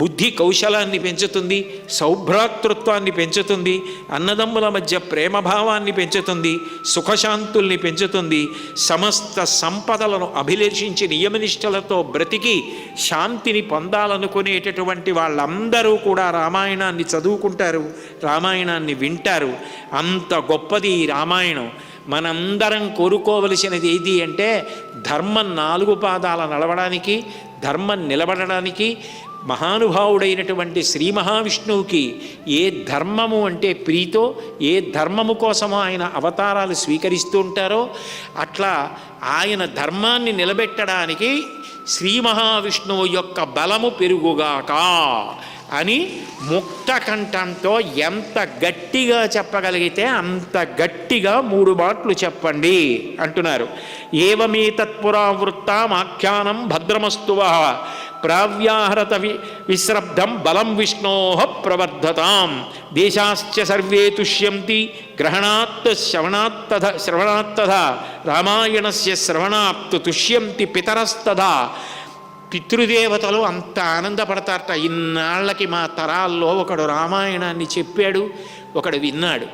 బుద్ధి కౌశలాన్ని పెంచుతుంది సౌభ్రాతృత్వాన్ని పెంచుతుంది అన్నదమ్ముల మధ్య ప్రేమభావాన్ని పెంచుతుంది సుఖశాంతుల్ని పెంచుతుంది సమస్త సంపదలను అభిలేషించి నియమనిష్టలతో బ్రతికి శాంతిని పొందాలనుకునేటటువంటి వాళ్ళందరూ కూడా రామాయణాన్ని చదువుకుంటారు రామాయణాన్ని వింటారు. అంత గొప్పది ఈ రామాయణం. మనందరం కోరుకోవలసినది ఏది అంటే ధర్మం నాలుగు పాదాల నడవడానికి ధర్మం నిలబడడానికి మహానుభావుడైనటువంటి శ్రీ మహావిష్ణువుకి ఏ ధర్మము అంటే ప్రీతో ఏ ధర్మము కోసమో ఆయన అవతారాలు స్వీకరిస్తూ ఉంటారో అట్లా ఆయన ధర్మాన్ని నిలబెట్టడానికి శ్రీ మహావిష్ణువు యొక్క బలము పెరుగుగాక. అని ముక్త కంఠంతో ఎంత గట్టిగా చెప్పగలిగితే అంత గట్టిగా మూడు మాటలు చెప్పండి అంటున్నారు. ఏవమే తత్పురావృత్తామాఖ్యానం భద్రమస్తువ ప్రావ్యాహరత వి విశ్రబ్ధం బలం విష్ణో ప్రవర్ధతాం. దేశాశ్చ సర్వే తుష్యంతి గ్రహణాత్ శ్రవణాత్తథ శ్రవణాత్తథ రామాయణస్య శ్రవణాత్తు తుష్యంతి పితరస్తథా పితృదేవతలు అంత ఆనందపడతారట. ఇన్నాళ్ళకి మా తరాల్లో ఒకడు రామాయణాన్ని చెప్పాడు ఒకడు విన్నాడు.